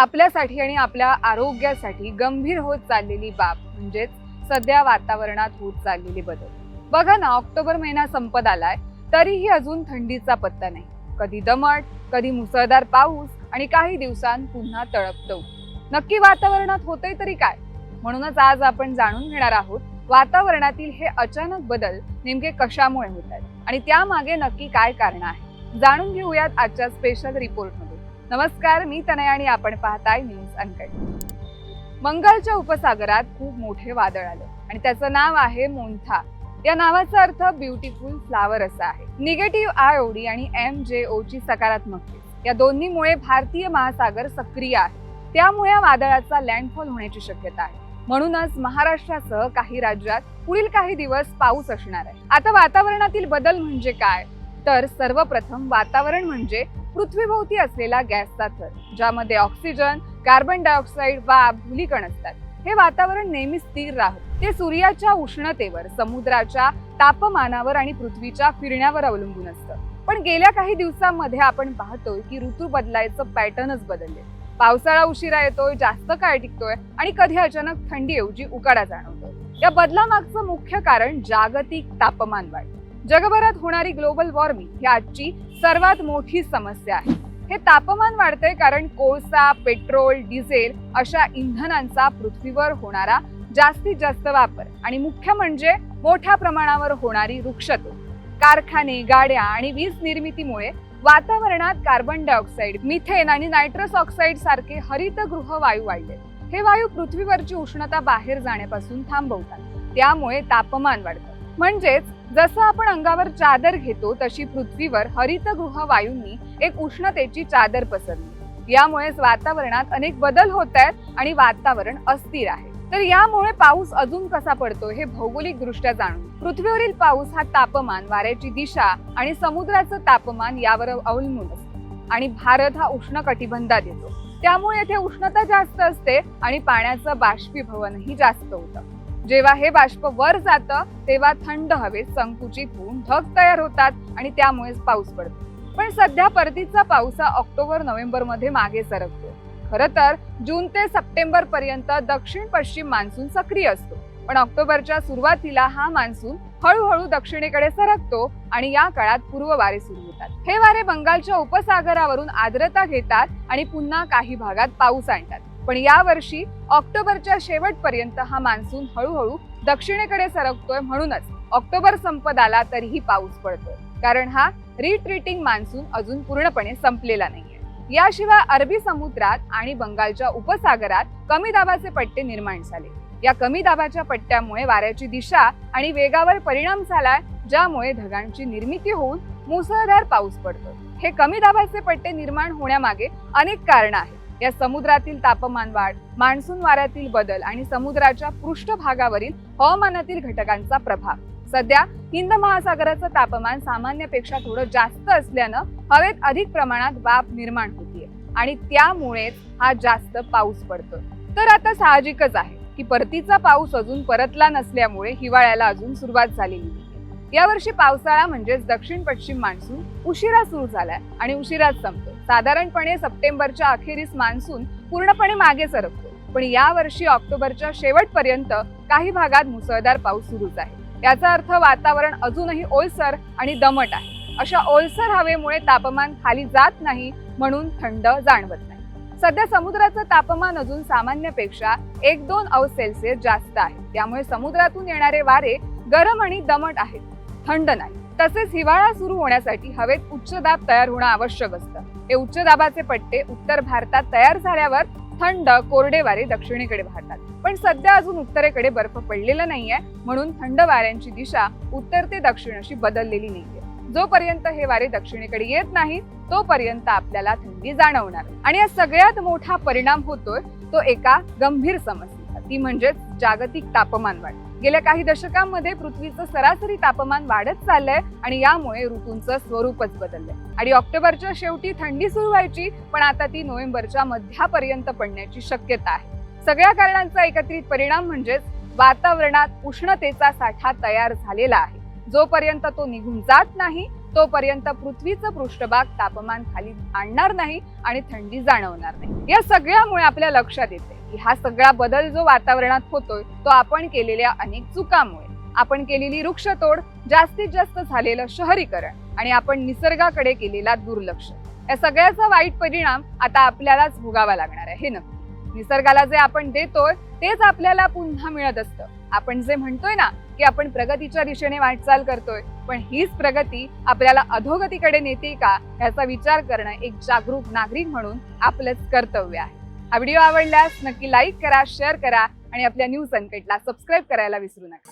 आपल्यासाठी आणि आपल्या आरोग्यासाठी गंभीर होत चाललेली बाब म्हणजेच सध्या वातावरणात होत चाललेले बदल. बघा ना ऑक्टोबर महिना संपत आलाय तरीही अजून थंडीचा पत्ता नाही. कधी दमट कधी मुसळधार पाऊस आणि काही दिवसांत पुन्हा तळपतो. नक्की वातावरणात होतंय तरी काय? म्हणूनच आज आपण जाणून घेणार आहोत वातावरणातील हे अचानक बदल नेमके कशामुळे होत आहेत आणि त्यामागे नक्की काय कारण आहे जाणून घेऊयात आजच्या स्पेशल रिपोर्टमध्ये नमस्कार मी तनय आणि आपण पाहताय न्यूज अनकट मंगळच्या उपसागरात खूप मोठे वादळ आलं आणि त्याचं नाव आहे मोंथा या नावाचा अर्थ ब्युटिफुल फ्लावर असा आहे. निगेटिव्ह आय ओडी आणि एम जे ओ ची सकारात्मक या दोन्हीमुळे भारतीय महासागर सक्रिय आहे. त्यामुळे या वादळाचा लँडफॉल होण्याची शक्यता आहे. म्हणूनच महाराष्ट्रासह काही राज्यात पुढील काही दिवस पाऊस असणार आहे. आता वातावरणातील बदल म्हणजे काय? तर सर्वप्रथम वातावरण म्हणजे पृथ्वीभोवती असलेला गॅसचा थर ज्यामध्ये ऑक्सिजन कार्बन डायऑक्साईड वा धुलीकण असतात. हे वातावरण नेहमी स्थिर राहत. ते सूर्याच्या उष्णतेवर समुद्राच्या तापमानावर आणि पृथ्वीच्या फिरण्यावर अवलंबून असतं. पण गेल्या काही दिवसांमध्ये आपण पाहतोय की ऋतू बदलायचं पॅटर्नच बदलले पावसाळा उशिरा येतोय जास्त काळ टिकतोय आणि कधी अचानक थंडी ऐवजी उकाडा जाणवतोय. या बदलामागचं मुख्य कारण जागतिक तापमान वाढ. जगभरात होणारी ग्लोबल वॉर्मिंग ही आजची सर्वात मोठी समस्या आहे. हे तापमान वाढतंय कारण कोळसा पेट्रोल डिझेल अशा इंधनांचा पृथ्वीवर होणारा जास्तीत जास्त वापर आणि मुख्य म्हणजे मोठ्या प्रमाणावर होणारी वृक्षतो कारखाने गाड्या आणि वीज निर्मितीमुळे वातावरणात कार्बन डायऑक्साईड मिथेन आणि नायट्रस ऑक्साईड सारखे हरितगृह वायू वाढले. हे वायू पृथ्वीवरची उष्णता बाहेर जाण्यापासून थांबवतात. त्यामुळे तापमान वाढतं. म्हणजेच जसं आपण अंगावर चादर घेतो तशी पृथ्वीवर हरितगृह वायूंनी एक उष्णतेची चादर पसरली. यामुळेच वातावरणात अनेक बदल होत आहेत आणि वातावरण अस्थिर आहे. तर यामुळे पाऊस अजून कसा पडतो हे भौगोलिक दृष्ट्या जाणून पृथ्वीवरील पाऊस हा तापमान वाऱ्याची दिशा आणि समुद्राचं तापमान यावर अवलंबून असतो. आणि भारत हा उष्ण कटिबंधात येतो. त्यामुळे येथे उष्णता जास्त असते आणि पाण्याचं बाष्पीभवनही जास्त होतं. जेव्हा हे बाष्प वर जातं तेव्हा थंड हवेत संकुचित होऊन ढग तयार होतात आणि त्यामुळेच पाऊस पडतो. पण सध्या परतीचा पाऊस हा ऑक्टोबर नोव्हेंबरमध्ये मागे सरकतो. खर तर जून ते सप्टेंबर पर्यंत दक्षिण पश्चिम मान्सून सक्रिय असतो. पण ऑक्टोबरच्या सुरुवातीला हा मान्सून हळूहळू दक्षिणेकडे सरकतो आणि या काळात पूर्व वारे सुरू होतात. हे वारे बंगालच्या उपसागरावरून आर्द्रता घेतात आणि पुन्हा काही भागात पाऊस आणतात. पण या वर्षी ऑक्टोबरच्या शेवटपर्यंत हा मान्सून हळूहळू दक्षिणेकडे सरकतोय म्हणूनच ऑक्टोबर संपत आला तरीही पाऊस पडतोय. कारण हा रिट्रीटिंग मान्सून अजून पूर्णपणे संपलेला नाहीये. याशिवाय अरबी समुद्रात आणि बंगालच्या उपसागरात कमी दाबाचे पट्टे निर्माण झाले. या कमी दाबाच्या पट्ट्यामुळे वाऱ्याची दिशा आणि वेगावर परिणाम झालाय ज्यामुळे ढगांची निर्मिती होऊन मुसळधार पाऊस पडतो. हे कमी दाबाचे पट्टे निर्माण होण्यामागे अनेक कारण आहेत. या समुद्रातील तापमान वाढ मान्सून वाऱ्यातील बदल आणि समुद्राच्या पृष्ठभागावरील हवामानातील घटकांचा प्रभाव. सध्या हिंद महासागराचं तापमान सामान्यपेक्षा थोडं जास्त असल्यानं हवेत अधिक प्रमाणात वाफ निर्माण होतीये आणि त्यामुळेच हा जास्त पाऊस पडतो तर आता साहजिकच आहे. की परतीचा पाऊस अजून परतला नसल्यामुळे हिवाळ्याला अजून सुरुवात झालेली यावर्षी पावसाळा म्हणजेच दक्षिण पश्चिम मान्सून उशिरा सुरू झालाय आणि उशिराच संपतो. साधारणपणे सप्टेंबरच्या अखेरीस मान्सून पूर्णपणे मागे सरकतो. पण यावर्षी ऑक्टोबरच्या शेवटपर्यंत काही भागात मुसळधार पाऊस सुरूच आहे. याचा अर्थ वातावरण अजूनही ओलसर आणि दमट आहे. अशा ओलसर हवेमुळे तापमान खाली जात नाही म्हणून थंड जाणवत नाही. सध्या समुद्राचं तापमान अजून सामान्यपेक्षा एक दोन अंश सेल्सिअस जास्त आहे. त्यामुळे समुद्रातून येणारे वारे गरम आणि दमट आहेत. थंड नाही. तसेच हिवाळा सुरू होण्यासाठी हवेत उच्च दाब तयार होणं आवश्यक असतं. हे उच्च दाबाचे पट्टे उत्तर भारतात तयार झाल्यावर थंड कोरडे वारे दक्षिणेकडे वाहतात. पण सध्या अजून उत्तरेकडे बर्फ पडलेला नाहीये म्हणून थंड वाऱ्यांची दिशा उत्तर ते दक्षिण अशी बदललेली नाहीये. जोपर्यंत हे वारे दक्षिणेकडे येत नाही तोपर्यंत आपल्याला थंडी जाणवणार. आणि या सगळ्यात मोठा परिणाम होतोय तो एका गंभीर समस्येचा. ती म्हणजेच जागतिक तापमान वाढ. गेल्या काही दशकांमध्ये पृथ्वीचं सरासरी तापमान वाढत चाललंय आणि यामुळे ऋतूंचं स्वरूपच बदललंय. आणि ऑक्टोबरच्या शेवटी थंडी सुरू व्हायची पण आता ती नोव्हेंबरच्या मध्यापर्यंत पडण्याची शक्यता आहे. सगळ्या कारणांचा एकत्रित परिणाम म्हणजेच वातावरणात उष्णतेचा साठा तयार झालेला आहे. जोपर्यंत तो निघून जात नाही तोपर्यंत पृथ्वीचं पृष्ठभाग तापमान खाली आणणार नाही आणि थंडी जाणवणार नाही. या सगळ्यामुळे आपल्या लक्षात येते की हा सगळा बदल जो वातावरणात होतोय तो आपण केलेल्या अनेक चुकामुळे. आपण केलेली वृक्षतोड जास्तीत जास्त झालेलं शहरीकरण आणि आपण निसर्गाकडे केलेला दुर्लक्ष. या सगळ्याचा वाईट परिणाम आता आपल्यालाच भोगावा लागणार आहे हे नक्की. निसर्गाला जे आपण देतोय तेच आपल्याला पुन्हा मिळत असतं. आपण जे म्हणतोय ना की आपण प्रगतीच्या दिशेने वाटचाल करतोय. पण हीच प्रगती आपल्याला अधोगतीकडे नेते का याचा विचार करणं एक जागरूक नागरिक म्हणून आपलंच कर्तव्य आहे. हा व्हिडिओ आवडल्यास नक्की लाईक करा शेअर करा आणि आपल्या न्यूज संकटला सबस्क्राईब करायला विसरू नका.